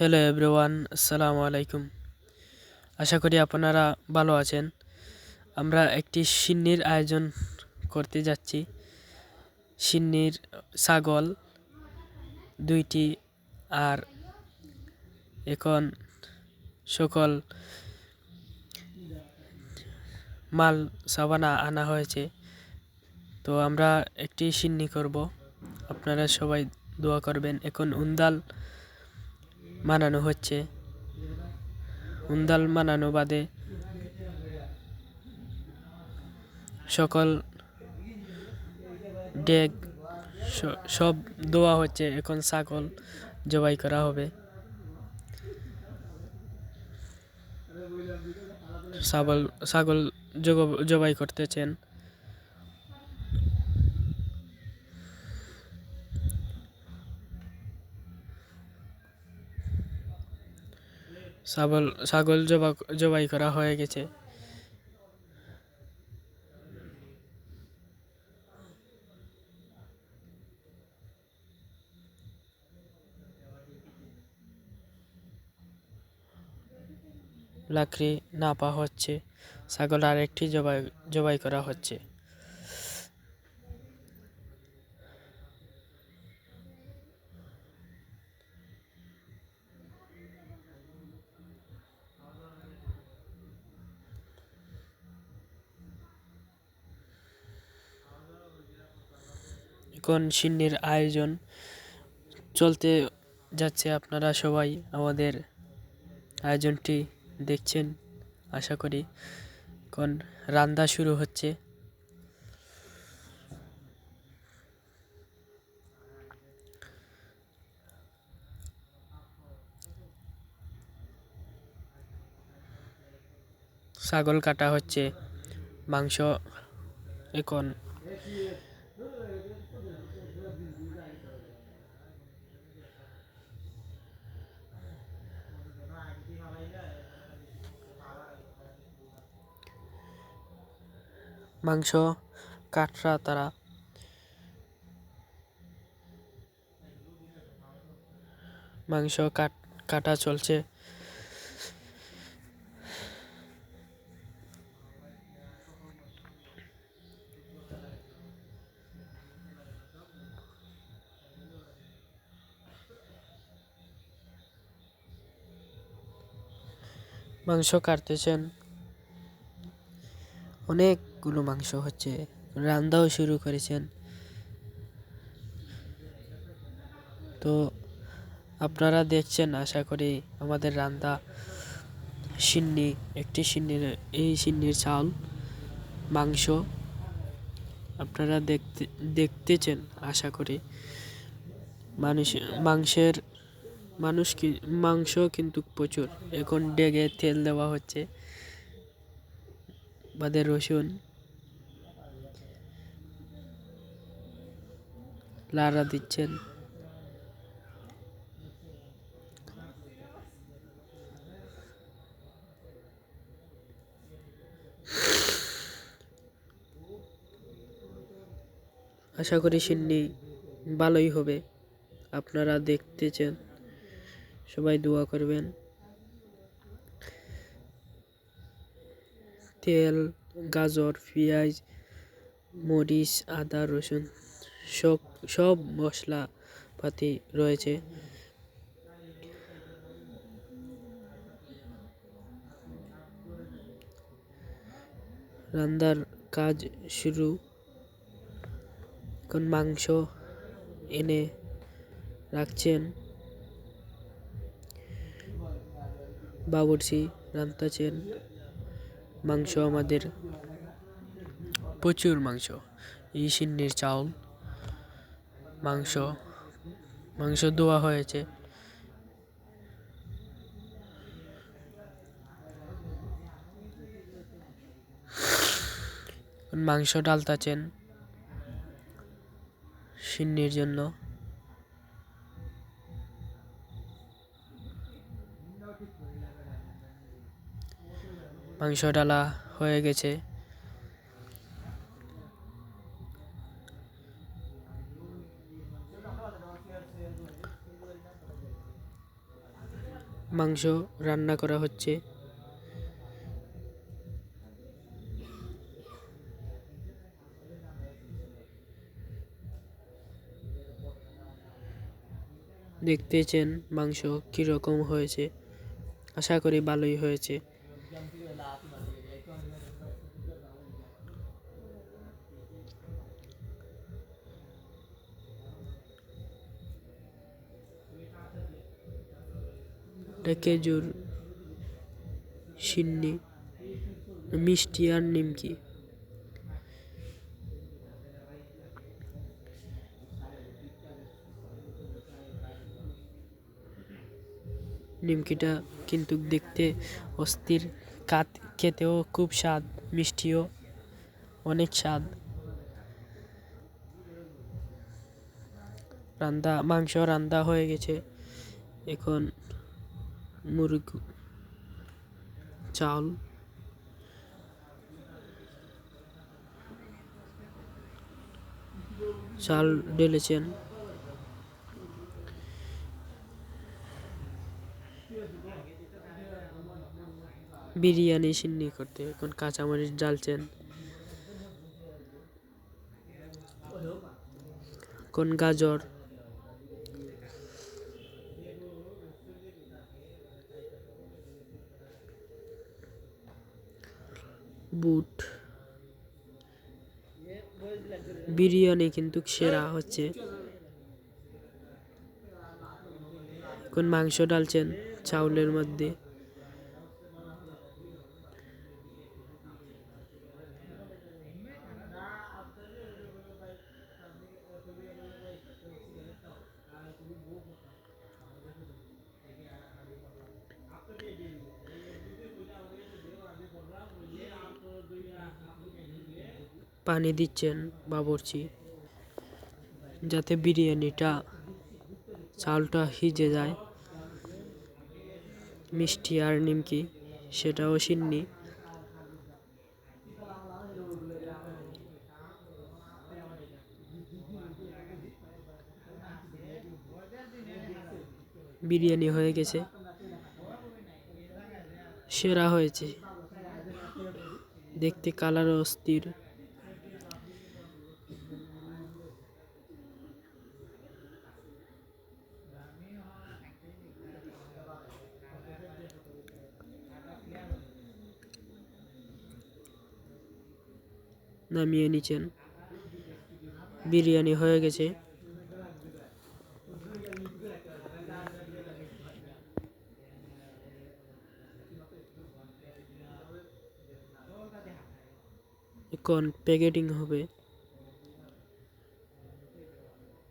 Hello everyone আসসালামু আলাইকুম আশা করি আপনারা ভালো আছেন। আমরা একটি সিন্নির আয়োজন করতে যাচ্ছি। সিন্নির ছাগল দুইটি আর এখন সকল মাল সাবানা আনা হয়েছে। তো আমরা একটি সিন্নি করব। আপনারা সবাই দোয়া করবেন। এখন উন্দাল মানানো হচ্ছে। উন্দাল মানানো বাদে সকল ডেক সব দোয়া হচ্ছে, এখন ছাগল জবাই করা হবে। ছাগল ছাগল জবাই করতেছেন। ছাগল ছাগল জবা, জবাই করা হয়ে গেছে। লাকড়ি নাপা হচ্ছে, ছাগল আরেকটি জবাই জবাই করা হচ্ছে। এখন সিন্নির আয়োজন চলতে যাচ্ছে আপনারা সবাই আমাদের আয়োজনটি দেখছেন, আশা করি। এখন রান্না শুরু হচ্ছে। ছাগল কাটা হচ্ছে, মাংস এখন মাংস কাটরা তারা। মাংস কাট কাটা চলছে। মাংস কাটতেছেন। অনেকগুলো মাংস হচ্ছে। রান্নাও শুরু করেছেন। তো আপনারা দেখছেন, আশা করি আমাদের রান্না সিন্নি, একটি সিন্নির, এই সিন্নির চাল, মাংস আপনারা দেখতে, দেখতেছেন, আশা করি। মানুষ, মাংসের, মানুষ কি, মাংস কিন্তু প্রচুর। এখন ডেগে তেল দেওয়া হচ্ছে। বাদে রসুন। লাড়া দিচ্ছেন। আশা করি সিন্নি ভালোই হবে। আপনারা দেখতেছেন। সবাই দোয়া করবেন। তেল, গাজর, পেঁয়াজ, মরিচ, আদা, রসুন সব সব মশলাপাতি রয়েছে। রান্নার কাজ শুরু। এখন মাংস এনে রাখছেন। বাবুর্চি রান্তাছেন মাংস আমাদের, প্রচুর মাংস। এই সিন্নির চাউল মাংস মাংস ধোয়া হয়েছে। মাংস ডালতাছেন সিন্নির জন্য। মাংস ডালা হয়ে গেছে। মাংস রান্না করা হচ্ছে। দেখতেছেন মাংস কীরকম হয়েছে। আশা করি ভালোই হয়েছে। খেজুর সিন্নি, মিষ্টি আর নিমকি। নিমকিটা কিন্তু দেখতে অস্থির, কাত খেতেও খুব স্বাদ, মিষ্টিও অনেক স্বাদ। রান্দা, মাংস রান্দা হয়ে গেছে। এখন মুরগ চাল চাল ঢেলেছেন বিরিয়ানি সিন্নি করতে এখন কাঁচামরিচ ডালছেন কোন গাজর বুট। বিরিয়ানি কিন্তু সেরা হচ্ছে। কোন মাংস ডালছেন চাউলের মধ্যে। পানি দিচ্ছেন বাবরচি, যাতে বিরিয়ানিটা, চালটা হিজে যায়। মিষ্টি আর নিমকি, সেটাও সিন্নি। বিরিয়ানি হয়ে গেছে। সেরা হয়েছে। দেখতে কালার অস্থির। নামিয়ে নিচ্ছেন। বিরিয়ানি হয়ে গেছে। এখন প্যাকেটিং হবে।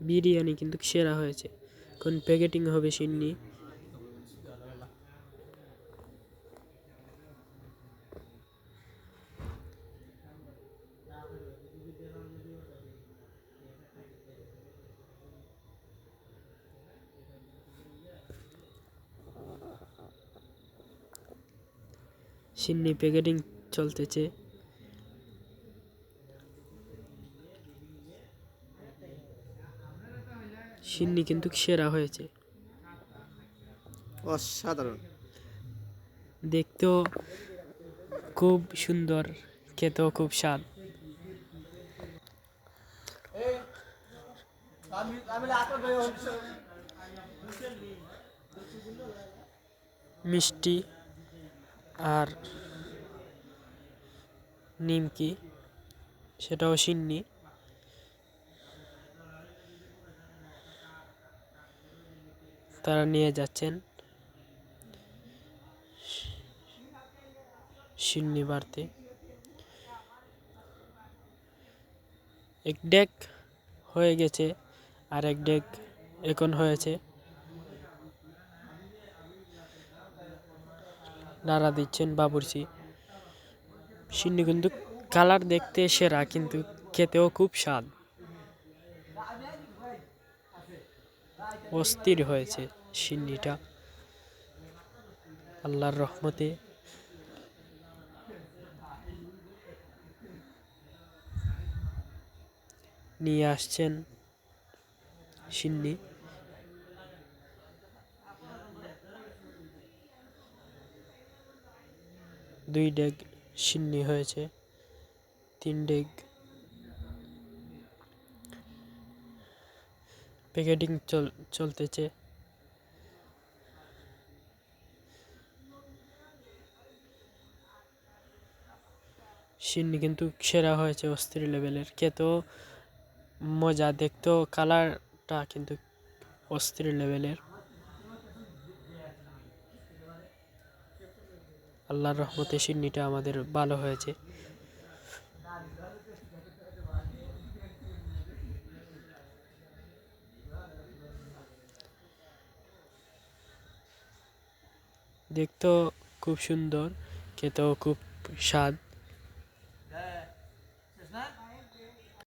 বিরিয়ানি কিন্তু সেরা হয়েছে। এখন প্যাকেটিং হবে সিন্নি। সিন্নি প্যাকেটিং চলতেছে। সিন্নি কিন্তু সেরা হয়েছে। অসাধারণ। দেখতেও খুব সুন্দর খেতেও খুব স্বাদ। মিষ্টি আর নিমকি সেটাও সিন্নি। তারা নিয়ে যাচ্ছেন। সিন্নি বাড়তে। এক ডেক হয়ে গেছে, আর এক ডেক এখন হয়েছে। নাড়া দিচ্ছেন বাবুর্চি। সিন্নি কিন্তু কালার দেখতে সেরা, কিন্তু খেতেও খুব স্বাদ। অস্থির হয়েছে সিন্নিটা। আল্লাহর রহমতে। নিয়ে আসছেন সিন্নি। দুই ডেগ সিন্নি হয়েছে, তিন ডেগ প্যাকেটিং চল, চলতেছে। সিন্নি কিন্তু সেরা হয়েছে অস্থির লেভেলের। খেতেও মজা দেখতেও কালারটা কিন্তু অস্থির লেভেলের। আল্লাহর রহমতে সিন্নিটা আমাদের ভালো হয়েছে। দেখতেও খুব সুন্দর খেতেও খুব স্বাদ।